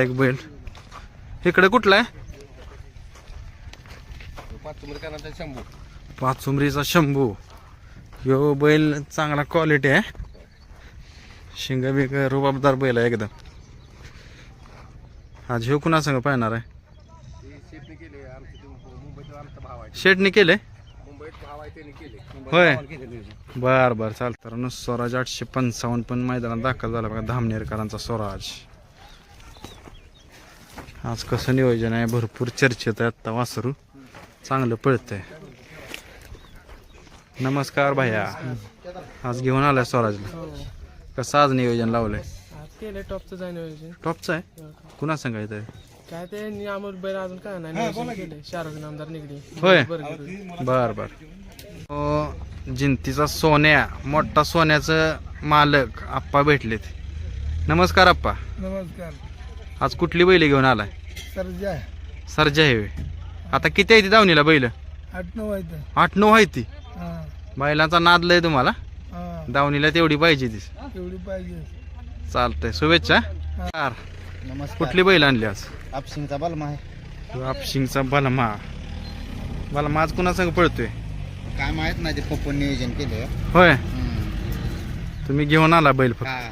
एक बैल. इकडे कुठला आहे? शंभू. पाचुंबरीचा शंभू. ह्यो बैल चांगला क्वालिटी आहे. शिंग बिंग रुबाबदार बैल आहे एकदम. आज ह्यो कुणा संग पाहणार आहे? शेटने केले होय. बर बर चालतं. स्वराज आठशे पंचावन्न पण मैदानात दाखल झाला बघा धामनेरकरांचा स्वराज. आज कसं नियोजन आहे? भरपूर चर्चेत आहे आत्ता वासरू. चांगलं पळतंय. नमस्कार भैया. आज घेऊन आलाय स्वराजला. कसं आज नियोजन लावलंय? केले टॉपचं जाय नियोजन. टॉपचं आहे? कुणा सांगायचं आहे काय ते बैल अजून काय नाही नियोजन केले शाहरुख नामदार निगडी. होय. बरं बर. बर तो जिंतीचा सोन्या मोठा सोन्याचं मालक आप्पा भेटलेत. नमस्कार आप्पा. नमस्कार. आज कुठली बैल घेऊन आलाय? सरजा सरजा हेवे आता किती आहे ती दावणीला बैल? आठ नऊ आहेत आठ नऊ आहे ती? हा. बैलांचा नाद लय तुम्हाला? हा. दावणीला तेवढी पाहिजे ती. एवढी पाहिजे. चालतंय. शुभेच्छा. कार. नमस्कार. कुठली बैल आणली आज? आपशिंगचा बलमा आहे. आपशिंगचा बलमा. बलमा आज कुणा संग पळतोय? काय माहीत नाही ते पप्पन नियोजन केलं. होय. तुम्ही घेऊन आला बैल फक्त. हा.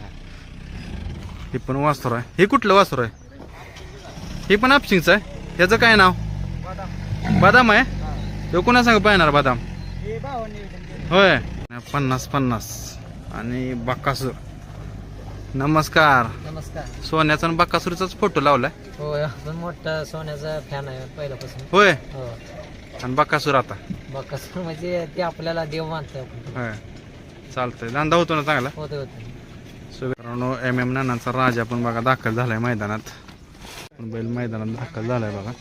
हे पण वासर आहे. हे कुठलं वासर आहे? हे पण आपशिंगचं आहे. ह्याचं काय नाव? बदाम आहे? तो कुणा सांग पाहणार बदाम? होय. पन्नास पन्नास. आणि बक्कासूर नमस्कार. नमस्कार. सोन्याचा आणि बक्कासूरचाच फोटो लावलाय. हो आपण मोठा सोन्याचा फॅन आहे पहिल्यापासून. होय. हो. आणि बक्कासूर आता. बघ म्हणजे ते आपल्याला देव होय. चालतंय. धंदा होतो ना चांगला? होते होते मित्रांनो एम एम नानांचा राजा पण बघा दाखल झालाय मैदानात. बैल मैदानात दाखल झालाय बघा.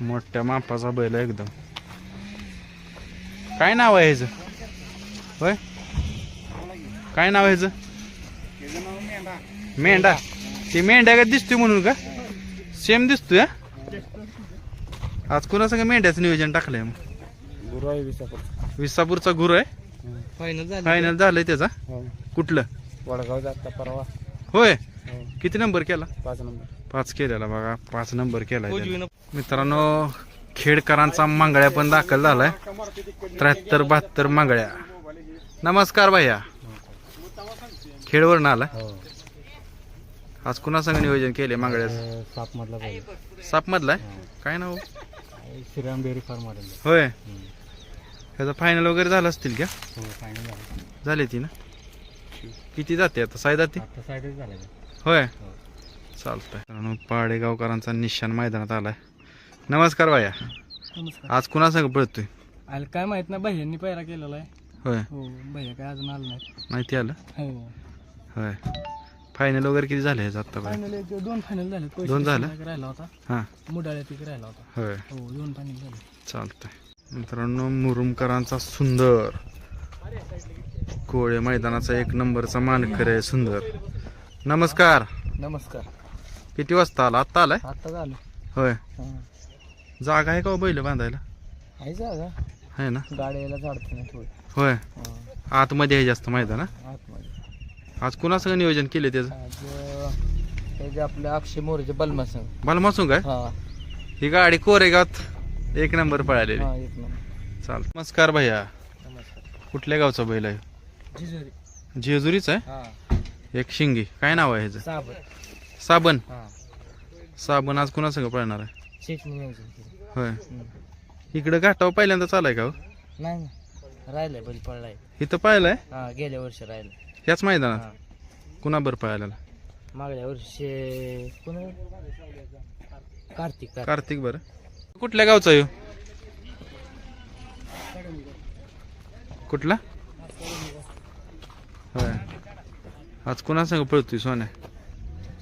मोठ्या मापाचा बैल आहे एकदम. काय नाव आहे ह्याचं? होय? काय नाव आहे ह्याचं? मेंढा. ते मेंढ्या का दिसतोय म्हणून का? सेम दिसतोय हा? आज कुणा सगळं मेंढ्याचं नियोजन टाकलंय मग? गुरु आहे विसापूर. विसापूरचा गुरु आहे? फायनल झालं. फायनल झालंय त्याचा? कुठलं? वडगाव जाता परवा. होय. किती नंबर केला? पाच नंबर. पाच केलेला बघा. पाच नंबर केला मित्रांनो खेडकरांचा मांगळ्या पण दाखल झालाय. त्र्याहत्तर बहात्तर मांगळ्या. नमस्कार भैया. खेडवरनं आला आज कुणा संग नियोजन केले मांगळ्याचं? साप मधला पाहिजे साप मधलाय काय नाव? श्रीराम डेअरी फार्म होय. ह्याचा फायनल वगैरे झाला असतील का? हो फायनल झालं. झाले ती ना? किती जाते? आता साई जाते? आता साईडच झालं. होय. चालतंय. मित्रांनो, पाडेगावकरांचा निशाण मैदानात आलाय. नमस्कार भैया. नमस्कार. आज कुणा संग पळतोय? आलं काय माहीत ना भैयांनी पहिला केलेला आहे. होय. हो भैया काय अजून आलं नाही माहिती आलं? हो. होय. फायनल वगैरे किती झाले ह्याचं आता काय फायनल एक दोन फायनल झाले पैसे दोन झाले? एक राहिला होता. हां. मुडाळ्यात एक राहिला होता. होय. हो दोन फायनल झाले. चालतंय. मित्रांनो मुरुमकरांचा सुंदर. कोळे मैदानाचा एक नंबरचा मानकर आहे सुंदर. नमस्कार. नमस्कार. किती वाजता आला? आत्ता आलाय? आता झालं होय. हा. जागा आहे का हो बैल बांधायला? आहे जागा. आहे ना? गाड्याला झाडतं नाही थोडी. होय. हा. आतमध्ये आहे जास्त मैदान हा? आतमध्ये. आज कुणा सगळं नियोजन केले त्याचं? आज हे जे आपले अक्षय मोरेचे बलमा संघ मला मासून काय हा. ही गाडी कोरेगावात एक नंबर पळालेली. हा एक नंबर. चाल नमस्कार भैया. नमस्कार. कुठल्या गावचा बैल आहे? जिजुरी. जेजुरीच आहे? हा. एक शिंगी. काय नाव आहे ह्याचं? साबण? हा. साबण आज कुणा सगळं पळणार आहे? शेटणी नियोजन केलं होय. हम्म. इकडं घाटावर पहिल्यांदा चालाय का हो? नाही ना राहिलंय बैल पडलाय इथं पाहिलंय? हा गेल्या वर्षी राहिलं. ह्याच मैदानात? हा. कुणा बरं पाहायला मागल्या वर्षी कोण? कार्तिक कार्तिक. कार्तिक बरं. कुठल्या गावचा आहे ह्यो? कुठला? होय. आज कुणा संग पळतोय सोन्या?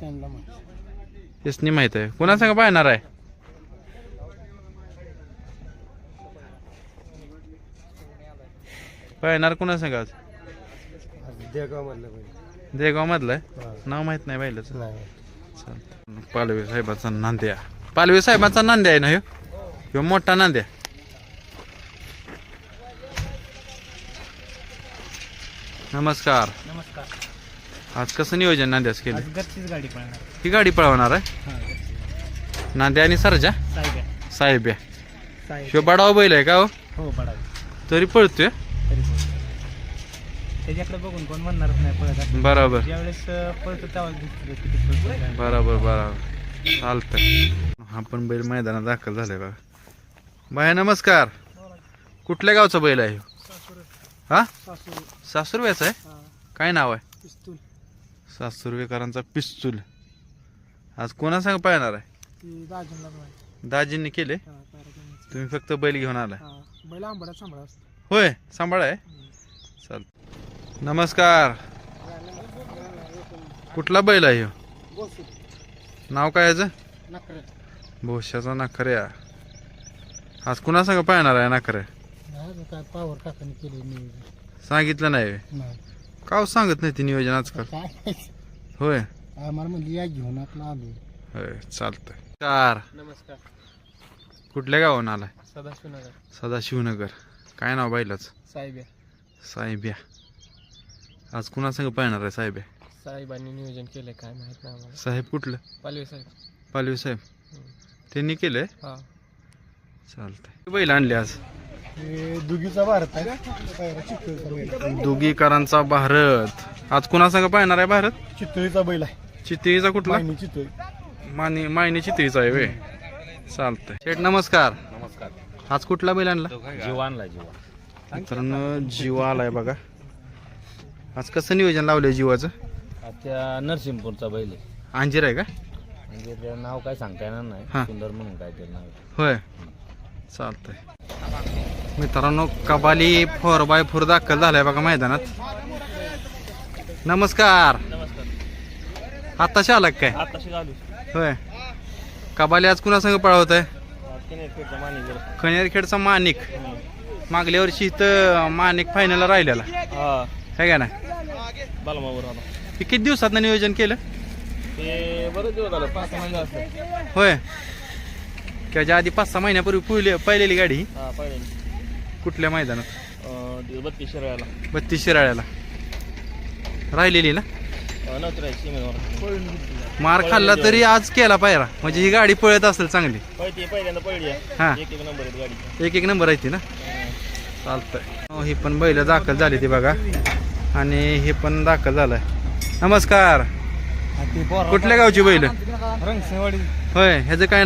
त्यांना मग यसनी माहीत आहे. कुणा संग पाहणार आहे? पाहणार कुणा संग आज? देगाव मधलं बैल देगाव मधला आहे नाव माहीत नाही चालतंय. पालवे साहेबाचा नांद्या. पालवे साहेबाचा नांद्या आहे ना ह्यो? ह्यो मोठा नांद्या. नमस्कार. नमस्कार. आज कसं नियोजन नांद्यास केलं? आज घरचीच गाडी पळणार. ही गाडी पळवणार आहे? हा घरची नांद्या आणि सरजा? साहेब आहे. साहेब या साहेब. शिव बडावा बैल आहे का हो? हो पडावी तरी पळतोय. तरी पण त्याच्याकडे बघून कोण म्हणणारच नाही पळत असं. बरोबर. ज्यावेळेस अं, पळतो तेव्हाच दिसतो किती पळतो काय. बरोबर बरोबर. चालतंय. हा पण बैल मैदानात दाखल झालाय बघा. बाया नमस्कार. कुठल्या गावचा बैल आहे? हा? सासुरव्याचा आहे? काय नाव आहे? पिस्तूल. सासुरवेकरांचा पिस्तूल. आज कोणा सांग पाहणार आहे? दाजींनी केले? तुम्ही फक्त बैल घेऊन आलाय. बैल आंबडा सांभाळा होय सांभाळ आहे. चाल नमस्कार. कुठला बैल आहे ह्यो? नाव काय याचं? भोश्याचा नाखऱ्या आज कुणा सांग पाहणार आहे नाखऱ्या काय पावर काकाने केली नियोजन सांगितलं नाही. काव सांगत नाही ती नियोजन आजकाल? होय. आम्हाला म्हणजे या घेऊन आपला आलो. होय चालतंय. कार नमस्कार. कुठल्या गावाहून आलाय? सदाशिवनगर. सदाशिवनगर. काय नाव बैलाच साहेब साहेब्या आज कुणा संग पाहणार आहे साहेब्या साहेबांनी नियोजन केलंय काय माहीत नाही आम्हाला. साहेब कुठलं? पालवे साहेब. पालवी साहेब. त्यांनी केलंय? हा. चालतंय. बैल आणले आज? दुगीचा भारत आहे. चितळीचा दुगीकरांचा भारत. आज कुणा संग पाहणार आहे भारत? चितळीचा बैल आहे. चितळीचा कुठला? चितळी मानी मायनी चितळीचा आहे वे चालतंय. शेठ नमस्कार. नमस्कार. आज कुठला बैल आणला? जीवा आणला जीवा मित्रांनो जीवा आलाय बघा. आज कसं नियोजन लावलंय जीवाचं? त्या नरसिंहपूरचा बैल आहे. अंजीर आहे का? म्हणजे त्याचं नाव काय सांगता येणार हा. नाही सुंदर म्हणून काय ते नाव आहे. होय. चालतंय. मित्रांनो कबाली फोर बाय फोर दाखल झालाय बघा मैदानात. नमस्कार. आताशी आला का काय होय. कबाली आज कुणा संग पळवत आहे खनेरखेडचा मानिक. मागल्या वर्षी इथं मानिक फायनलला राहिलेला. हा. काय का ना किती दिवसात नियोजन केलं? होय. त्याच्या आधी पाच सहा महिन्यापूर्वी पहिलेली गाडी. कुठल्या मैदानात? बत्तीस शिरायला बत्तीस शिराळ्याला. राहिलेली ना? नव्हतं मार खाल्ला तरी आज केला पायरा. म्हणजे ही गाडी पळत असेल चांगली. पहिल्यांदा हा. एक एक नंबर आहेत गाडी. एक एक नंबर आहे ती ना? चालतंय. हो, ही पण बैल दाखल झाली ती बघा. आणि हे पण दाखल झालाय. नमस्कार. कुठल्या गावची बैल? रंगसेवाडी. होय ह्याचं काय